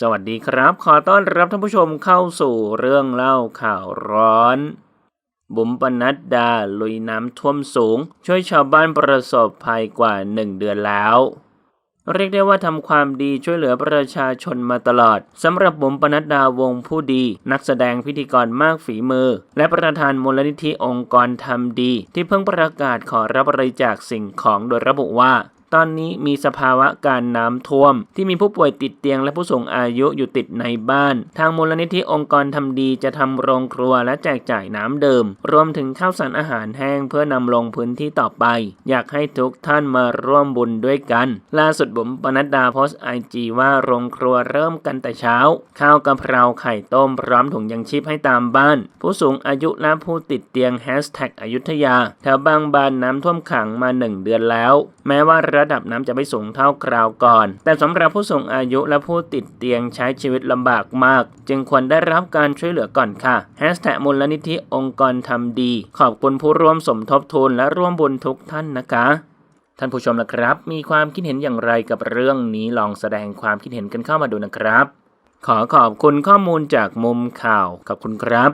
สวัสดีครับ ขอต้อนรับท่านผู้ชมเข้าสู่เรื่องเล่าข่าวร้อน บุ๋มปนัดดาลุยน้ำท่วมสูง ช่วยชาวบ้านประสบภัยกว่าหนึ่งเดือนแล้ว เรียกได้ว่าทำความดีช่วยเหลือประชาชนมาตลอดสำหรับบุ๋มปนัดดาวงผู้ดี นักแสดงพิธีกรมากฝีมือ และประธานมูลนิธิองค์กรทำดี ที่เพิ่งประกาศขอรับบริจาคสิ่งของโดยระบุว่า ตอนนี้มีสภาวะการน้ำท่วม ที่มีผู้ป่วยติดเตียงและผู้สูงอายุอยู่ติดในบ้าน ทางมูลนิธิองค์กรทำดีจะทำโรงครัวและแจกจ่ายน้ำเดื่มรวมถึงข้าวสารอาหารแห้งเพื่อนำลงพื้นที่ต่อไป อยากให้ทุกท่านมาร่วมบุญด้วยกัน ล่าสุดบุ๋มปนัดดาโพสต์ไอจีว่าโรงครัวเริ่มกันแต่เช้า ข้าวกะเพราไข่ต้มพร้อมถุงยังชีพให้ตามบ้าน ผู้สูงอายุและผู้ติดเตียงแฮชแท็กอยุธยาแถวบางบานน้ำท่วมขังมาหนึ่งเดือนแล้ว แม้ว่าระระดับน้ำจะไม่สูงเท่าคราวก่อน แต่สำหรับผู้สูงอายุและผู้ติดเตียงใช้ชีวิตลำบากมาก จึงควรได้รับการช่วยเหลือก่อนค่ะแฮชแท็กมูลนิธิองค์กรทำดี ขอบคุณผู้ร่วมสมทบทุนและร่วมบุญทุกท่านนะคะท่านผู้ชมนะครับ มีความคิดเห็นอย่างไรกับเรื่องนี้ลองแสดงความคิดเห็นกันเข้ามาดูนะครับ ขอขอบคุณข้อมูลจากมุมข่าวขอบคุณครับ